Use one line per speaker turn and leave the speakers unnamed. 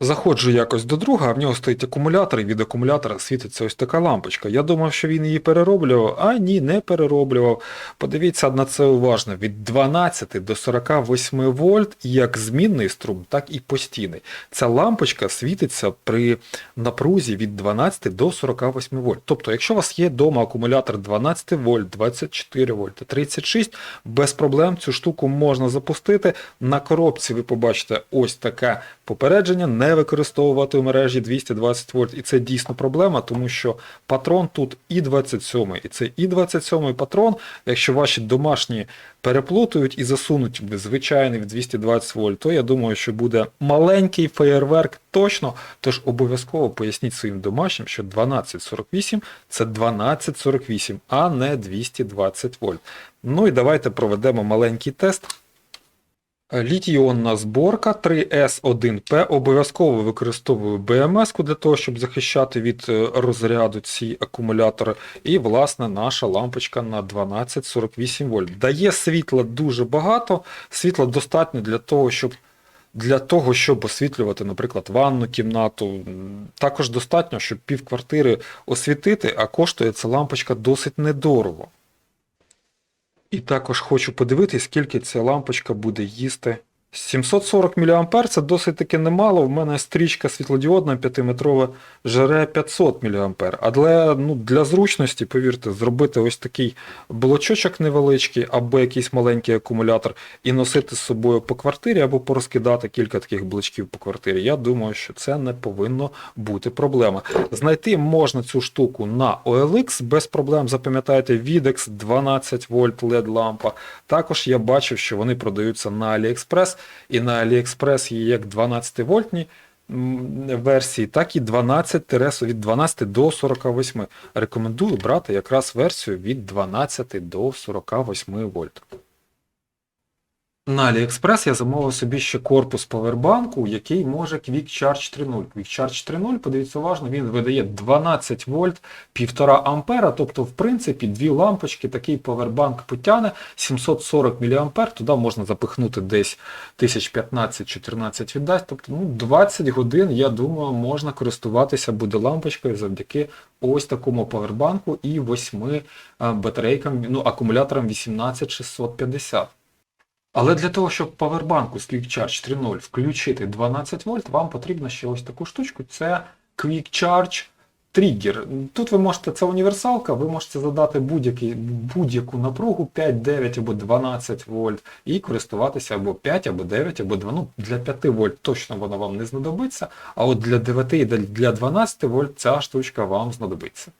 Заходжу якось до друга, а в нього стоїть акумулятор, і від акумулятора світиться ось така лампочка. Я думав, що він її перероблював, а ні, не перероблював. Подивіться на це уважно: від 12 до 48 вольт, як змінний струм, так і постійний. Ця лампочка світиться при напрузі від 12 до 48 вольт. Тобто, якщо у вас є вдома акумулятор 12 вольт, 24 вольт, 36, без проблем цю штуку можна запустити. На коробці ви побачите ось таке попередження не використовувати у мережі 220 вольт. І це дійсно проблема, тому що патрон тут і 27, і це і 27 патрон. Якщо ваші домашні переплутають і засунуть звичайний в 220 вольт, то я думаю, що буде маленький феєрверк точно. Тож обов'язково поясніть своїм домашнім, що 1248 це 1248, а не 220 вольт. Ну і давайте проведемо маленький тест. Літій-іонна зборка 3S1P обов'язково використовую BMS для того, щоб захищати від е, розряду ці акумулятори. І, власне, наша лампочка на 1248 вольт. Дає світла дуже багато, світла достатньо для того, щоб. Для того, щоб освітлювати, наприклад, ванну кімнату, також достатньо, щоб півквартири освітити, а коштує ця лампочка досить недорого. І також хочу подивитись, скільки ця лампочка буде їсти. 740 мА це досить таки немало. В мене стрічка світлодіодна 5-метрова жере 500 мА. Але ну, для зручності, повірте, зробити ось такий блочочок невеличкий або якийсь маленький акумулятор і носити з собою по квартирі, або порозкидати кілька таких блочків по квартирі. Я думаю, що це не повинно бути проблема. Знайти можна цю штуку на OLX без проблем. Запам'ятайте, Videx 12 вольт LED лампа. Також я бачив, що вони продаються на AliExpress, і на AliExpress є як 12 вольтні версії, так і 12 від 12 до 48. Рекомендую брати якраз версію від 12 до 48 вольт. На AliExpress я замовив собі ще корпус повербанку, який може Quick Charge 3.0. Quick Charge 3.0, подивіться уважно, він видає 12 вольт 1,5 ампера, тобто, в принципі, дві лампочки, такий повербанк потягне 740 мА, туди можна запихнути десь 1015-14 віддасть, тобто ну, 20 годин, я думаю, можна користуватися буде лампочкою завдяки ось такому повербанку і 8 батарейкам, ну, акумуляторам 18650. Але для того, щоб павербанку з Quick Charge 3.0 включити 12 вольт, вам потрібно ще ось таку штучку. Це Quick Charge Trigger. Тут ви можете, це універсалка, ви можете задати будь-яку напругу 5, 9 або 12 вольт і користуватися або 5, або 9, або 2. Ну, для 5 вольт точно воно вам не знадобиться, а от для 9 і для 12 вольт ця штучка вам знадобиться.